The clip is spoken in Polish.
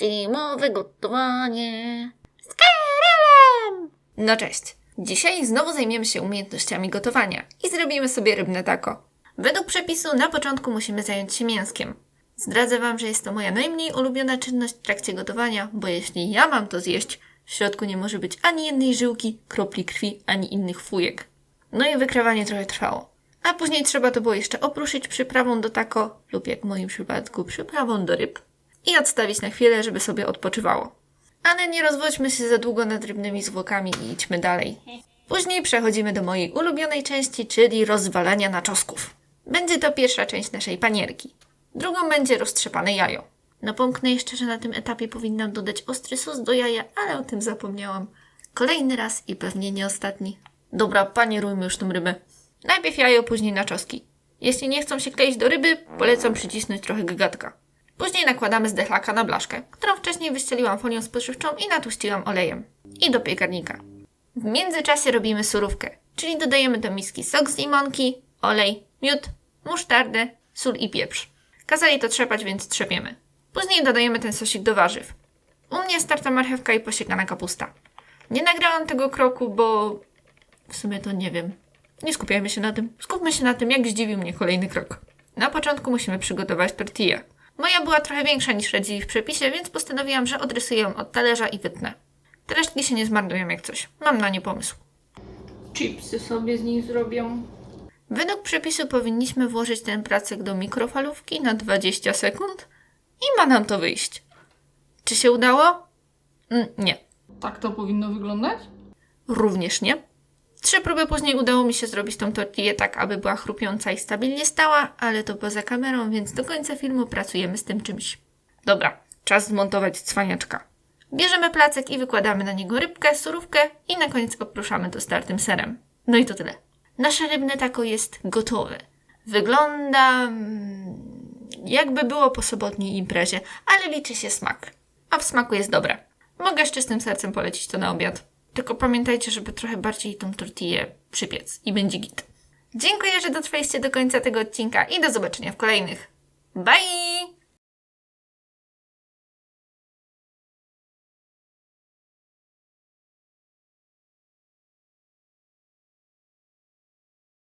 Zimowe gotowanie. Z! No cześć. Dzisiaj znowu zajmiemy się umiejętnościami gotowania i zrobimy sobie rybne taco. Według przepisu na początku musimy zająć się mięskiem. Zdradzę Wam, że jest to moja najmniej ulubiona czynność w trakcie gotowania, bo jeśli ja mam to zjeść, w środku nie może być ani jednej żyłki, kropli krwi, ani innych fujek. No i wykrawanie trochę trwało. A później trzeba to było jeszcze opruszyć przyprawą do taco, lub jak w moim przypadku przyprawą do ryb, i odstawić na chwilę, żeby sobie odpoczywało. Ale nie rozwodźmy się za długo nad rybnymi zwłokami i idźmy dalej. Później przechodzimy do mojej ulubionej części, czyli rozwalania naczosków. Będzie to pierwsza część naszej panierki. Drugą będzie roztrzepane jajo. Napomknę jeszcze, że na tym etapie powinnam dodać ostry sos do jaja, ale o tym zapomniałam. Kolejny raz i pewnie nie ostatni. Dobra, panierujmy już tą rybę. Najpierw jajo, później naczoski. Jeśli nie chcą się kleić do ryby, polecam przycisnąć trochę gagatka. Później nakładamy zdechlaka na blaszkę, którą wcześniej wyścieliłam folią spożywczą i natłuściłam olejem. I do piekarnika. W międzyczasie robimy surówkę, czyli dodajemy do miski sok z limonki, olej, miód, musztardę, sól i pieprz. Kazali to trzepać, więc trzepiemy. Później dodajemy ten sosik do warzyw. U mnie starta marchewka i posiekana kapusta. Nie nagrałam tego kroku, bo w sumie to nie wiem. Nie skupiajmy się na tym. Skupmy się na tym, jak zdziwił mnie kolejny krok. Na początku musimy przygotować tortillę. Moja była trochę większa niż radzili w przepisie, więc postanowiłam, że odrysuję ją od talerza i wytnę. Te resztki się nie zmarnują jak coś. Mam na nie pomysł. Chipsy sobie z nich zrobią. Według przepisu powinniśmy włożyć ten placek do mikrofalówki na 20 sekund i ma nam to wyjść. Czy się udało? Mm, nie. Tak to powinno wyglądać? Również nie. Trzy próby później udało mi się zrobić tą tortillę tak, aby była chrupiąca i stabilnie stała, ale to poza kamerą, więc do końca filmu pracujemy z tym czymś. Dobra, czas zmontować cwaniaczka. Bierzemy placek i wykładamy na niego rybkę, surówkę i na koniec opruszamy to startym serem. No i to tyle. Nasze rybne taco jest gotowe. Wygląda mm, jakby było po sobotniej imprezie, ale liczy się smak. A w smaku jest dobre. Mogę z czystym sercem polecić to na obiad. Tylko pamiętajcie, żeby trochę bardziej tą tortillę przypiec i będzie git. Dziękuję, że dotrwaliście do końca tego odcinka i do zobaczenia w kolejnych. Bye!